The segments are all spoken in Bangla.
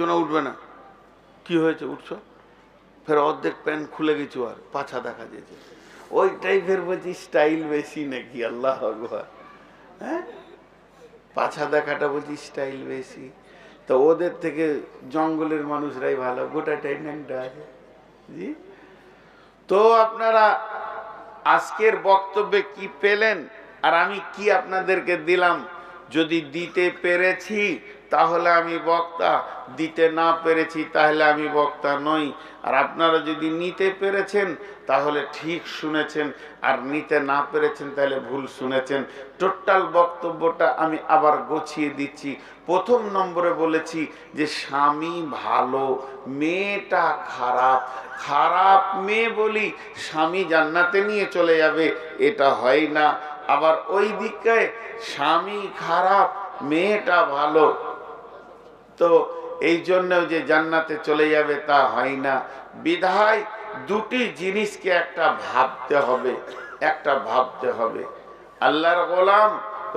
জন্য উঠবে না। কি হয়েছে? উঠছো? ফের অর্ধেক প্যান্ট খুলে গেছো আর পাছা দেখা যেছে ওই টাইপের বলছি স্টাইল বেশি নাকি? আল্লাহ ভগবান হ্যাঁ? পাছা দেখাটা বলছি স্টাইল বেশি। তো ওদের থেকে জঙ্গলের মানুষরাই ভালো। গোটাটাই ন্যাংটা আছে। জি? তো আপনারা আজকের বক্তব্যে কি পেলেন? আর আমি কি আপনাদেরকে দিলাম? যদি দিতে পেরেছি, তাহলে আমি বক্তা। দিতে না পেরেছি, তাহলে আমি বক্তা নই। আর আপনারা যদি নিতে পেরেছেন, তাহলে ঠিক শুনেছেন। আর নিতে না পেরেছেন, তাহলে ভুল শুনেছেন। টোটাল বক্তব্যটা আমি আবার গছিয়ে দিচ্ছি। প্রথম নম্বরে বলেছি যে, স্বামী ভালো, মেয়েটা খারাপ। খারাপ মেয়ে বলি, স্বামী জান্নাতে নিয়ে চলে যাবে, এটা হয় না। আবার ওই দিকে স্বামী খারাপ, মেয়েটা ভালো। তো এই জন্য যে জান্নাতে চলে যাবে তা হয় না। বিধায় দুটি জিনিসকে একটা ভাবতে হবে, একটা ভাবতে হবে। আল্লাহর গোলাম,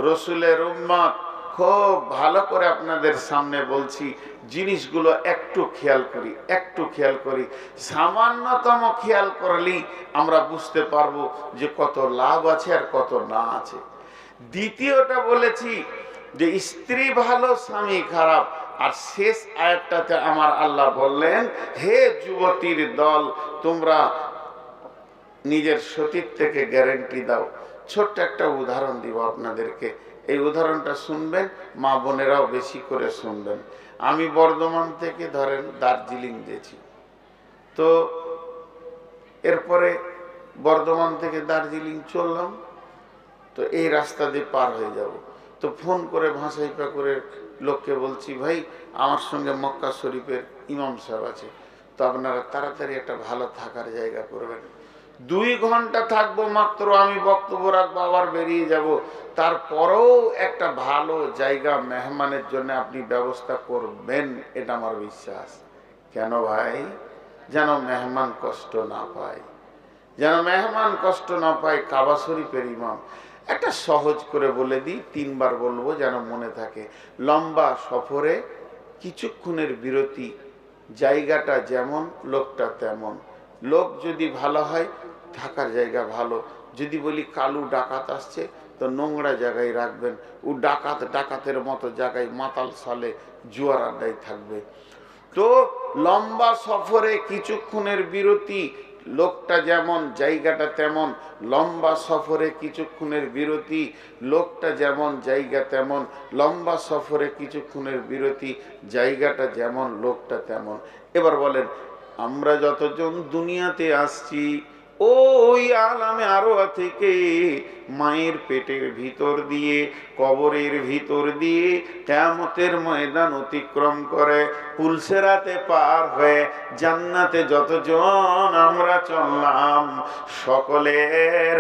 রসুলের উম্মত খুব ভালো করে আপনাদের সামনে বলছি, জিনিসগুলো একটু খেয়াল করি, একটু খেয়াল করি। সামান্যতম খেয়াল করলেই আমরা বুঝতে পারব যে কত লাভ আছে আর কত না আছে। দ্বিতীয়টা বলেছি যে স্ত্রী ভালো, স্বামী খারাপ। আর শেষ আয়াতটাতে আমার আল্লাহ বললেন, হে যুবতীর দল, তোমরা নিজের সতীর থেকে গ্যারেন্টি দাও। ছোট্ট একটা উদাহরণ দিব আপনাদেরকে। এই উদাহরণটা শুনবেন, মা বোনেরাও বেশি করে শুনবেন। আমি বর্ধমান থেকে ধরেন দার্জিলিং গেছি। তো এরপরে বর্ধমান থেকে দার্জিলিং চললাম, তো এই রাস্তা দিয়ে পার হয়ে যাব। তো ফোন করে ভাসাইপা করে লোককে বলছি, ভাই, আমার সঙ্গে মক্কা শরীফের ইমাম সাহেব আছে, তো আপনারা তাড়াতাড়ি একটা ভালো থাকার জায়গা করবেন। দুই ঘণ্টা থাকব মাত্র, আমি বক্তব্য রাখব, আবার বেরিয়ে যাব। তারপরেও একটা ভালো জায়গা মেহমানের জন্য আপনি ব্যবস্থা করবেন, এটা আমার বিশ্বাস। কেন ভাই? যেন মেহমান কষ্ট না পায়। যেন মেহমান কষ্ট না পায়, কাবা শরীফের ইমাম। একটা সহজ করে বলে দিই, তিনবার বলব যেন মনে থাকে। লম্বা সফরে কিছুক্ষণের বিরতি, জায়গাটা যেমন, লোকটা তেমন। লোক যদি ভালো হয়, থাকার জায়গা ভালো। যদি বলি কালু ডাকাত আসছে, তো নোংরা জায়গায় রাখবেন। ও ডাকাত ডাকাতের মতো জায়গায় মাতাল সালে জুয়ার আড্ডায় থাকবে। তো লম্বা সফরে কিছুক্ষণের বিরতি, লোকটা যেমন, জায়গাটা তেমন, লম্বা সফরে কিছুক্ষণের বিরতি, লোকটা যেমন, জায়গা তেমন, লম্বা সফরে কিছুক্ষণের বিরতি, জায়গাটা যেমন, লোকটা তেমন। এবার বলেন আমরা যতজন দুনিয়াতে আসছি ওই আলামে আরোয়া থেকে মায়ের পেটের ভিতর দিয়ে কবরের ভিতর দিয়ে কেমতের ময়দান অতিক্রম করে। পুলসেরাতে পার হয়ে জান্নাতে যতজন আমরা চললাম, সকলের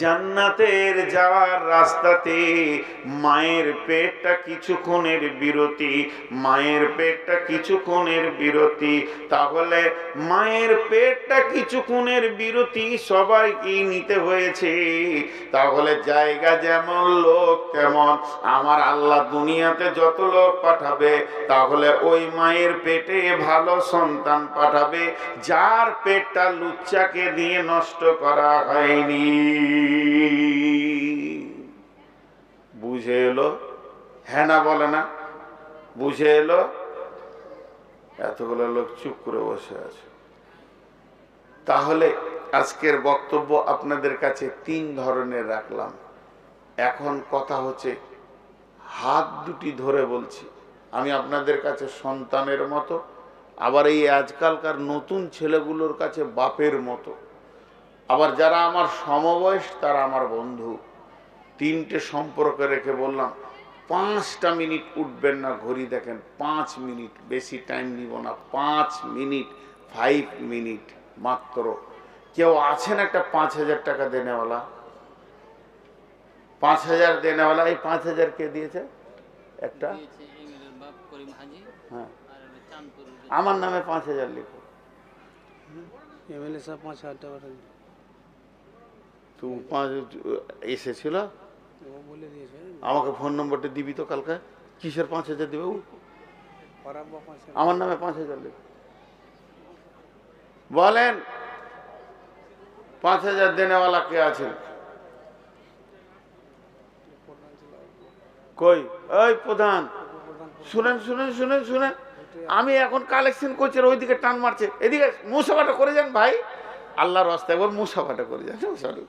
জান্নাতের যাওয়ার রাস্তাতে মায়ের পেটটা কিছুক্ষণের বিরতি, মায়ের পেটটা কিছুক্ষণের বিরতি। তাহলে মায়ের পেটটা কিছুক্ষণের বিরতি সবাইকেই নিতে হয়েছে। তাহলে জায়গা যেমন লোক, তেমন আমার আল্লাহ দুনিয়াতে যত লোক পাঠাবে, তাহলে ওই মায়ের পেটে ভালো সন্তান পাঠাবে, যার পেটটা লুচ্চাকে দিয়ে নষ্ট করা হয়নি। বুঝে এলো? হ্যাঁ না বলে না। বুঝে এলো? এতগুলো লোক চুপ করে বসে আছে। তাহলে আজকের বক্তব্য আপনাদের কাছে তিন ধরনের রাখলাম। এখন কথা হচ্ছে, হাত দুটি ধরে বলছি, আমি আপনাদের কাছে সন্তানের মতো, আবার এই আজকালকার নতুন ছেলেগুলোর কাছে বাপের মতো। আবার যারা আমার সমবয়স, তারা আমার বন্ধু। তিনটে সম্পর্ক রেখে বললাম, পাঁচটা মিনিট উঠবেন না ঘড়ি দেখেন, পাঁচ মিনিট, বেশি টাইম নিব না, পাঁচ মিনিট, ফাইভ মিনিট মাত্র। কেউ আছেন একটা পাঁচ হাজার টাকা দেনেওয়ালা? পাঁচ হাজার দেনেওয়ালা এই পাঁচ হাজার কে দিয়েছে? একটা। হ্যাঁ। আমার নামে পাঁচ হাজার লিখো। এমএলএ সাহেব পাঁচ হাজার টাকা তুমি পাঁচ এসেছিল? ও বলে দিয়েছে। আমাকে ফোন নম্বরটা দিবি তো কালকে? কিসের পাঁচ হাজার দেবে ও? আমার নামে পাঁচ হাজার লিখ। বলেন পাঁচ হাজার দেনেওয়ালা কে আছেন প্রধান ছিল কই? ওই প্রধান। শুনেন শুনেন শুনেন শুনেন। আমি এখন কালেকশন করছি ওইদিকে টান মারছে। এদিকে মুসাফাটা করে যান ভাই। আল্লাহর রাস্তা একবার মুসাফাটা করে যান। সরি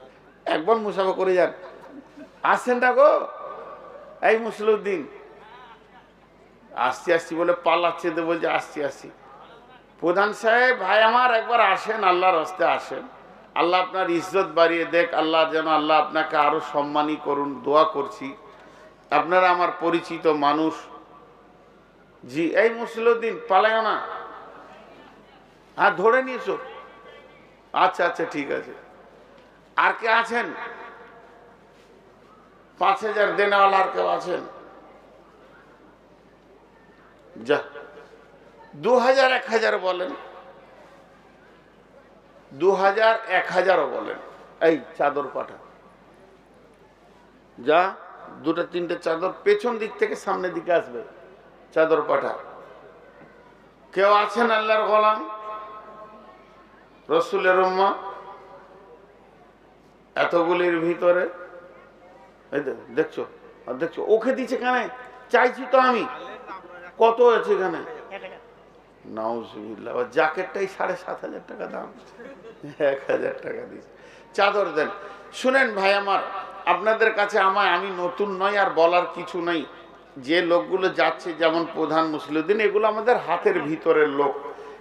একবার মুসাফা করে যান। আসছেন না গো? এই মুসলুদ্দিন আসছি আসছি বলে পালাচ্ছে তো বলছে, আসছি আসছি। প্রধান সাহেব, ভাই আমার একবার আসেন, আল্লাহর রাস্তে আসেন। আল্লাহ আপনার ইজ্জত বাড়িয়ে দেখ, আল্লাহ যেন, আল্লাহ আপনাকে আরও সম্মানী করুন, দোয়া করছি। আপনারা আমার পরিচিত মানুষ। জি, এই মুসলিউদ্দিন পালায় না। হ্যাঁ ধরে নিয়েছো। আচ্ছা আচ্ছা ঠিক আছে। আর কে আছেন? পাঁচ হাজার দেনাওয়ালা আর কেউ আছেন? যা, দু হাজার, এক হাজার বলেন। দু হাজার, এক হাজারও বলেন। এই চাদর পাঠা। যা। দুটো, তিনটে চাদর পেছন দিক থেকে সামনের দিকে আসবে, চাদর পাঠা। কেউ আছেন আল্লাহর গোলাম? রসুলের উম্মা? এতগুলির ভিতরে? এই দেখছ? আর দেখছ, ওকে দিচ্ছে কেন? চাইছি তো আমি। কত আছে এখানে? নাউজুবিল্লাহ জ্যাকেটটাই সাড়ে সাত হাজার টাকা দাম। এক হাজার টাকা দিচ্ছে চাদর দেন। শুনেন ভাই আমার, আপনাদের কাছে আমায় আমি নতুন নয় আর বলার কিছু নাই। যে লোকগুলো যাচ্ছে, যেমন প্রধান মুসলিউদ্দিন, এগুলো আমাদের হাতের ভিতরের লোক।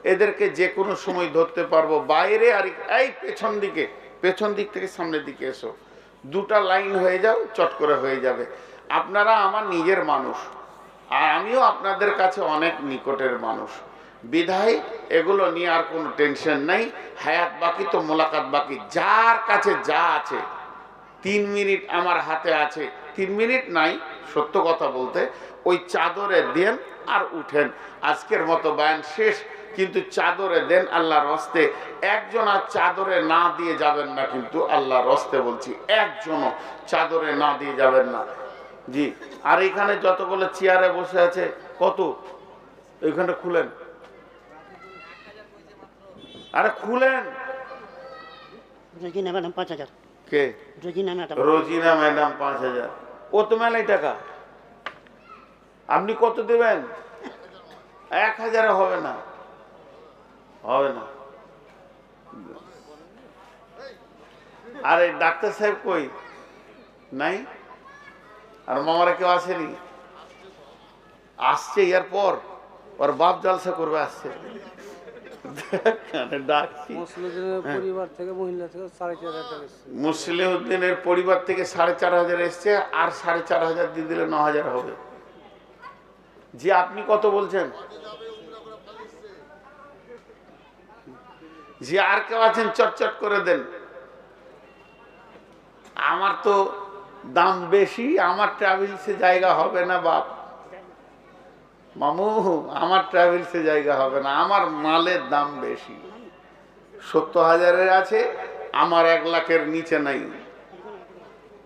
এদেরকে যে কোনো সময় ধরতে পারব। বাইরে আর এই পেছন দিকে, পেছন দিক থেকে সামনের দিকে এসো। দুটা লাইন হয়ে যাও, চট করে হয়ে যাবে। আপনারা আমার নিজের মানুষ। আর আমিও আপনাদের কাছে অনেক নিকটের মানুষ। বিধায় এগুলো নিয়ে আর কোনো টেনশন নাই। হায়াত বাকি তো মোলাকাত বাকি। যার কাছে যা আছে, তিন মিনিট আমার হাতে আছে। তিন মিনিট নাই, সত্য কথা বলতে, ওই চাদরে দেন আর উঠেন। আজকের মতো বায়ান শেষ, কিন্তু চাদরে দেন আল্লাহর হস্তে। একজন আর চাদরে না দিয়ে যাবেন না কিন্তু আল্লাহর হস্তে বলছি, একজনও চাদরে না দিয়ে যাবেন না। জি, আর এখানে যতগুলো চেয়ারে বসে আছে, কত? ওইখানে খুলেন। আরে খুলেন। রোজিনা ম্যাডাম পাঁচ হাজার। কে? রোজিনা ম্যাডাম। রোজিনা ম্যাডাম পাঁচ হাজার। ও তো মেলাই টাকা। আপনি কত দেবেন? এক হাজারে হবে না। হবে না। আরে ডাক্তার সাহেব কই? নাই? আর মামারা কেউ আসেনি? আসছে ইয়ার পর। ওর বাপ জলসা করবে আসছে। পরিবার থেকে মহিলা থেকে সাড়ে চার হাজার মুসলিউদ্দিনের পরিবার থেকে সাড়ে চার হাজার এসছে আর সাড়ে চার হাজার দিয়ে দিলে ন হাজার হবে। জি আপনি কত বলছেন? জি আর কেউ আছেন? চটচট করে দেন। আমার তো দাম বেশি আমার ট্রাভেলসে জায়গা হবে না বাপ। মামু, আমার ট্রাভেলসে জায়গা হবে না, আমার মালের দাম বেশি। সত্তর হাজারের আছে, আমার এক লাখের নিচে নাই।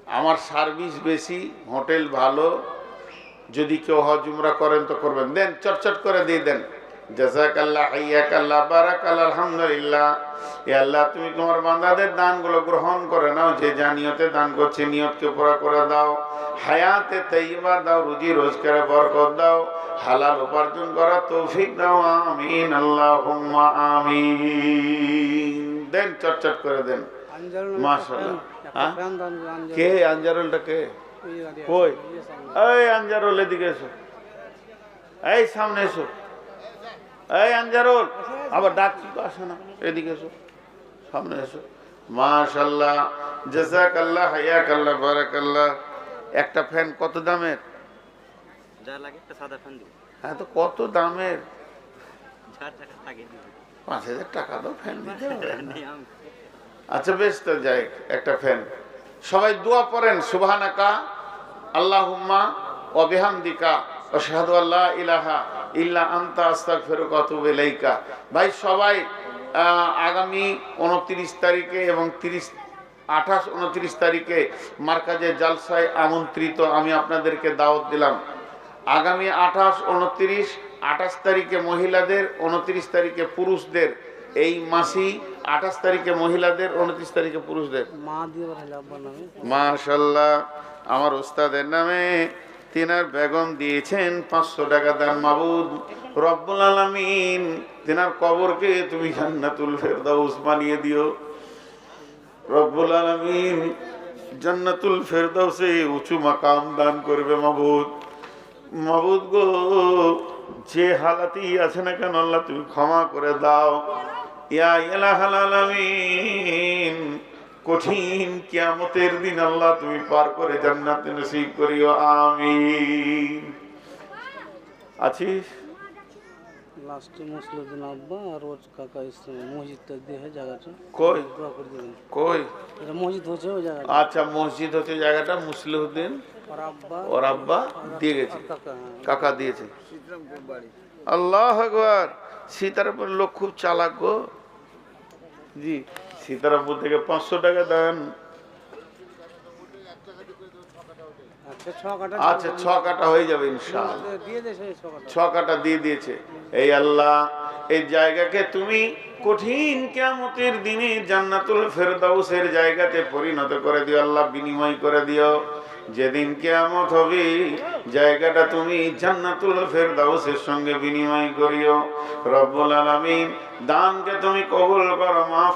আমার সার্ভিস বেশি হোটেল ভালো। যদি কেউ হজ উমরা করেন তো করবেন। দেন, চটচট করে দিয়ে দেন। জাজাকাল্লাহ হাইয়াকাল্লাহ বারাকাল্লাহ আলহামদুলিল্লাহ। এ আল্লাহ তুমি তোমার বান্দাদের দানগুলো গ্রহণ করে নাও যে যা নিয়তে দান করছে নিয়তকে পুরা করে দাও। হায়াতে তৈবা দাও রুজি রোজগারে বরকত দাও। হালাল উপার্জন তৌফিক দাও আমিন আল্লাহ আমিন। দেন চটচট করে দেন। আঞ্জারুল মাশাআল্লাহ। একটা হ্যাঁ? কে আঞ্জারুলটা কে? এই গাড়ি আছে, কই? এই সামনে। এই আঞ্জারুল এদিকে এসো। এই সামনে এসো। এই আঞ্জারুল আবার ডাকছি তো আসে না। এদিকে এসো সামনে এসো। মাশাল্লাহ জাজাকাল্লাহ হায়াকাল্লাহ বারাকাল্লাহ। একটা ফ্যান কত দামের? যা লাগে একটা সাদা ফ্যান দিব। হ্যাঁ তো কত দামের? পাঁচ হাজার টাকা দাও ফ্যান দিতে আচ্ছা বেশ তো যাই একটা ফ্যান। সবাই দোয়া পড়েন সুবহানাকা আল্লাহুম্মা ওয়া বিহামদিকা আশহাদু আল্লা ইলাহা ইল্লা আনতা আস্তাগফিরুকা ওয়া আতুবু ইলাইকা। ভাই সবাই আগামী উনত্রিশ তারিখে এবং তিরিশ আঠাশ উনত্রিশ তারিখে মার্কাজে জালসায় আমন্ত্রিত আমি আপনাদেরকে দাওয়াত দিলাম। আগামী আঠাশ উনত্রিশ আঠাশ তারিখে মহিলাদের উনত্রিশ তারিখে পুরুষদের এই মাসি আঠাশ তারিখে মহিলাদের উনত্রিশ তারিখে পুরুষদের। মাশাল্লাহ আমার ওস্তাদের নামে তিনার বেগম দিয়েছেন পাঁচশো টাকা দান মাবুদ। রব্বুল আলামিন তিনার কবরকে তুমি জান্নাতুল ফেরদাউস বানিয়ে দিও। রব্বুল আলামিন জান্নাতুল ফেরদাউসে উঁচু মাকাম দান করবে মাবুদ। মাবুদ গো, যে হালাতেই আছে না কেন আল্লাহ তুমি ক্ষমা করে দাও। ইয়া ইলাহাল আলামিন। কঠিন কিয়ামতের দিন আল্লাহ তুমি পার করে জান্নাতে নসিব করিও আমিন। আছিস? লাস্টে মুসলিউদ্দিন আব্বা আর ওর কাকা এসছে মসজিদটা দিয়ে জায়গাটা কই? দোয়া করে দেবেন। কই? এটা মসজিদ হচ্ছে ওই জায়গাটা। আচ্ছা মসজিদ হতে জায়গাটা মুসলিউদ্দিন। আর আব্বা ওর আব্বা দিয়ে গেছে। কাকা হ্যাঁ। কাকা দিয়েছে। আল্লাহ আকবার। সীতারামপুর লোক খুব চালাক গো। জি। সীতারামপুর থেকে পাঁচশো টাকা দেন। আচ্ছা ছ কাটা আচ্ছা হয়ে যাবে ছ কাটা দিয়ে দিয়েছে। এই আল্লাহ এই জায়গাকে তুমি কঠিন কিয়ামতের দিনে জান্নাতুল ফেরদাউসের জায়গাতে পরিণত করে দিও আল্লাহ বিনিময় করে দিও। যেদিন কিয়ামত হবে জায়গাটা তুমি জান্নাতুল ফেরদাউসের সঙ্গে বিনিময় করিও। রব্বুল আলামিন দানকে তুমি কবুল করো মাফ